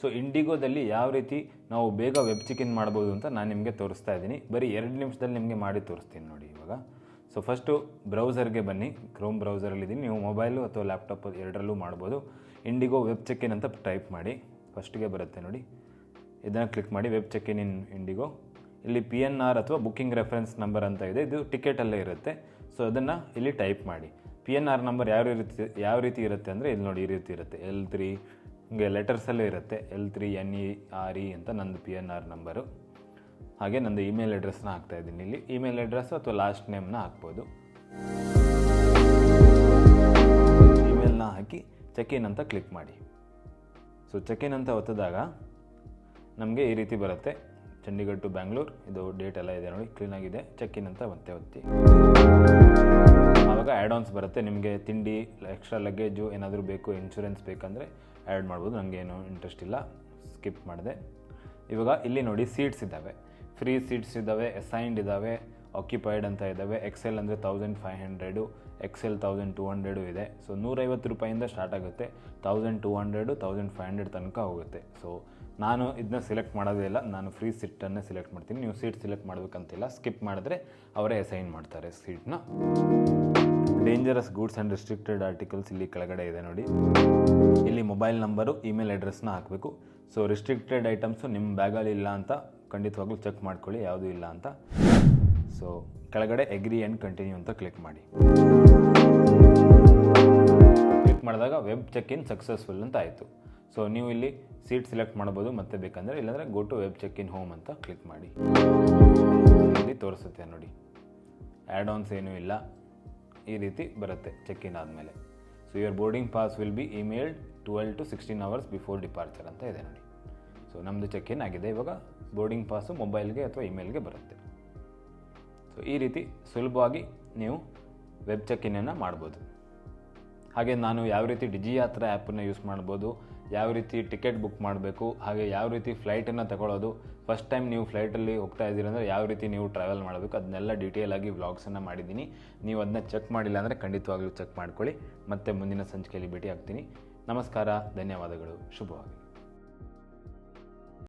So ಇಂಡಿಗೋದಲ್ಲಿ ಯಾವ ರೀತಿ ನಾವು ಬೇಗ ವೆಬ್ ಚೆಕ್ ಇನ್ ಮಾಡ್ಬೋದು ಅಂತ ನಾನು ನಿಮಗೆ ತೋರಿಸ್ತಾ ಇದ್ದೀನಿ. ಬರೀ ಎರಡು ನಿಮಿಷದಲ್ಲಿ ನಿಮಗೆ ಮಾಡಿ ತೋರಿಸ್ತೀನಿ ನೋಡಿ ಇವಾಗ. ಸೊ ಫಸ್ಟು ಬ್ರೌಸರ್ಗೆ ಬನ್ನಿ. ಕ್ರೋಮ್ ಬ್ರೌಸರಲ್ಲಿದ್ದೀನಿ ನೀವು ಮೊಬೈಲು ಅಥವಾ ಲ್ಯಾಪ್ಟಾಪ್ ಎರಡರಲ್ಲೂ ಮಾಡ್ಬೋದು ಇಂಡಿಗೋ ವೆಬ್ ಚೆಕ್ ಅಂತ ಟೈಪ್ ಮಾಡಿ. ಫಸ್ಟ್ಗೆ ಬರುತ್ತೆ ನೋಡಿ. ಇದನ್ನು ಕ್ಲಿಕ್ ಮಾಡಿ web check in in IndiGo ಇಲ್ಲಿ ಪಿ ಎನ್ ಆರ್ ಅಥವಾ ಬುಕ್ಕಿಂಗ್ ರೆಫರೆನ್ಸ್ ನಂಬರ್ ಅಂತ ಇದೆ. ಇದು ಟಿಕೆಟಲ್ಲೇ ಇರುತ್ತೆ. ಸೊ ಅದನ್ನು ಇಲ್ಲಿ ಟೈಪ್ ಮಾಡಿ. ಪಿ ಎನ್ ಆರ್ ನಂಬರ್ ಯಾವ ರೀತಿ ಯಾವ ರೀತಿ ಇರುತ್ತೆ ಅಂದರೆ ಇಲ್ಲಿ ನೋಡಿ ಈ ರೀತಿ ಇರುತ್ತೆ. ಎಲ್ ತ್ರೀ ಹಿಂಗೆ ಲೆಟರ್ಸಲ್ಲೇ ಇರುತ್ತೆ. L three N E R E ಅಂತ ನಂದು ಪಿ ಎನ್ ಆರ್ ನಂಬರು ಹಾಗೆ ನಂದು ಇಮೇಲ್ ಅಡ್ರೆಸ್ನ ಹಾಕ್ತಾ ಇದ್ದೀನಿ ಇಲ್ಲಿ. ಇಮೇಲ್ ಅಡ್ರೆಸ್ ಅಥವಾ ಲಾಸ್ಟ್ ನೇಮ್ನ ಹಾಕ್ಬೋದು. ಇಮೇಲ್ನ ಹಾಕಿ ಚೆಕ್ ಇನ್ ಅಂತ ಕ್ಲಿಕ್ ಮಾಡಿ. ಸೊ ಚೆಕ್ ಇನ್ ಅಂತ ಒತ್ತಿದಾಗ ನಮಗೆ ಈ ರೀತಿ ಬರುತ್ತೆ. ಚಂಡೀಗಢ್ ಟು ಬ್ಯಾಂಗ್ಳೂರ್ ಇದು ಡೇಟ್ ಎಲ್ಲ ಇದೆ ನೋಡಿ ಕ್ಲೀನಾಗಿದೆ ಚೆಕ್ ಇನ್ ಅಂತ ಮತ್ತೆ ಒತ್ತಿ. ಆ್ಯಡ್ ಆನ್ಸ್ ಬರುತ್ತೆ. ನಿಮಗೆ ತಿಂಡಿ ಎಕ್ಸ್ಟ್ರಾ ಲಗೇಜು ಏನಾದರೂ ಬೇಕು ಇನ್ಶೂರೆನ್ಸ್ ಬೇಕಂದರೆ ಆ್ಯಡ್ ಮಾಡ್ಬೋದು. ನನಗೆ ಏನು ಇಂಟ್ರೆಸ್ಟ್ ಇಲ್ಲ. ಸ್ಕಿಪ್ ಮಾಡಿದೆ. ಇವಾಗ ಇಲ್ಲಿ ನೋಡಿ ಸೀಟ್ಸ್ ಇದ್ದಾವೆ. ಫ್ರೀ ಸೀಟ್ಸ್ ಇದ್ದಾವೆ ಅಸೈನ್ಡ್ ಇದ್ದಾವೆ ಆಕ್ಯುಪೈಡ್ ಅಂತ ಇದ್ದಾವೆ. ಎಕ್ಸೆಲ್ ಅಂದರೆ thousand five hundred XL thousand two hundred ಇದೆ. ಸೊ ನೂರೈವತ್ತು ರೂಪಾಯಿಂದ ಸ್ಟಾರ್ಟ್ ಆಗುತ್ತೆ. Thousand two hundred thousand five hundred ತನಕ ಹೋಗುತ್ತೆ. ಸೊ ನಾನು ಇದನ್ನ ಸೆಲೆಕ್ಟ್ ಮಾಡೋದೇ ಇಲ್ಲ. ನಾನು ಫ್ರೀ ಸೀಟನ್ನೇ ಸೆಲೆಕ್ಟ್ ಮಾಡ್ತೀನಿ. ನೀವು ಸೀಟ್ ಸೆಲೆಕ್ಟ್ ಮಾಡಬೇಕಂತಿಲ್ಲ. ಸ್ಕಿಪ್ ಮಾಡಿದ್ರೆ ಅವರೇ ಅಸೈನ್ ಮಾಡ್ತಾರೆ ಸೀಟ್ನ dangerous goods and restricted articles ಇಲ್ಲಿ ಕೆಳಗಡೆ ಇದೆ ನೋಡಿ. ಇಲ್ಲಿ ಮೊಬೈಲ್ ನಂಬರು ಇಮೇಲ್ ಅಡ್ರೆಸ್ನ ಹಾಕಬೇಕು. ಸೊ ರಿಸ್ಟ್ರಿಕ್ಟೆಡ್ ಐಟಮ್ಸು ನಿಮ್ಮ ಬ್ಯಾಗಲ್ಲಿ ಇಲ್ಲ ಅಂತ ಖಂಡಿತವಾಗ್ಲೂ ಚೆಕ್ ಮಾಡ್ಕೊಳ್ಳಿ, ಯಾವುದೂ ಇಲ್ಲ ಅಂತ. ಸೊ ಕೆಳಗಡೆ ಎಗ್ರಿ ಆ್ಯಂಡ್ ಕಂಟಿನ್ಯೂ ಅಂತ ಕ್ಲಿಕ್ ಮಾಡಿ. ಕ್ಲಿಕ್ ಮಾಡಿದಾಗ ವೆಬ್ ಚೆಕ್ ಇನ್ ಸಕ್ಸಸ್ಫುಲ್ ಅಂತ ಆಯಿತು. ಸೊ ನೀವು ಇಲ್ಲಿ ಸೀಟ್ ಸೆಲೆಕ್ಟ್ ಮಾಡ್ಬೋದು ಮತ್ತೆ ಬೇಕಂದರೆ ಇಲ್ಲಾಂದರೆ go to web check in home ಅಂತ ಕ್ಲಿಕ್ ಮಾಡಿ. ಇಲ್ಲಿ ತೋರಿಸುತ್ತೆ ನೋಡಿ. ಆ್ಯಡ್ ಆನ್ಸ್ ಏನೂ ಇಲ್ಲ. ಈ ರೀತಿ ಬರುತ್ತೆ ಚೆಕ್ ಇನ್ ಆದಮೇಲೆ. So your boarding pass will be emailed twelve to sixteen hours before departure ಅಂತ ಇದೆ ನೋಡಿ. ಸೊ ನಮ್ಮದು ಚೆಕ್ ಇನ್ ಆಗಿದೆ. ಇವಾಗ ಬೋರ್ಡಿಂಗ್ ಪಾಸು ಮೊಬೈಲ್ಗೆ ಅಥವಾ ಇಮೇಲ್ಗೆ ಬರುತ್ತೆ. ಸೊ ಈ ರೀತಿ ಸುಲಭವಾಗಿ ನೀವು ವೆಬ್ ಚೆಕ್ ಇನ್ನನ್ನು ಮಾಡ್ಬೋದು. ಹಾಗೆ ನಾನು ಯಾವ ರೀತಿ ಡಿಜಿ ಯಾತ್ರಾ ಆ್ಯಪನ್ನು ಯೂಸ್ ಮಾಡ್ಬೋದು, ಯಾವ ರೀತಿ ಟಿಕೆಟ್ ಬುಕ್ ಮಾಡಬೇಕು, ಹಾಗೆ ಯಾವ ರೀತಿ ಫ್ಲೈಟನ್ನು ತಗೊಳ್ಳೋದು, ಫಸ್ಟ್ ಟೈಮ್ ನೀವು ಫ್ಲೈಟಲ್ಲಿ ಹೋಗ್ತಾ ಇದ್ದೀರಿ ಅಂದರೆ ಯಾವ ರೀತಿ ನೀವು ಟ್ರಾವೆಲ್ ಮಾಡಬೇಕು, ಅದನ್ನೆಲ್ಲ ಡೀಟೇಲ್ ಆಗಿ ವ್ಲಾಗ್ಸನ್ನು ಮಾಡಿದ್ದೀನಿ. ನೀವು ಅದನ್ನ ಚೆಕ್ ಮಾಡಿಲ್ಲ ಅಂದರೆ ಖಂಡಿತವಾಗ್ಲೂ ಚೆಕ್ ಮಾಡ್ಕೊಳ್ಳಿ. ಮತ್ತೆ ಮುಂದಿನ ಸಂಚಿಕೆಯಲ್ಲಿ ಭೇಟಿ ಆಗ್ತೀನಿ ನಮಸ್ಕಾರ, ಧನ್ಯವಾದಗಳು. ಶುಭವಾಗಿ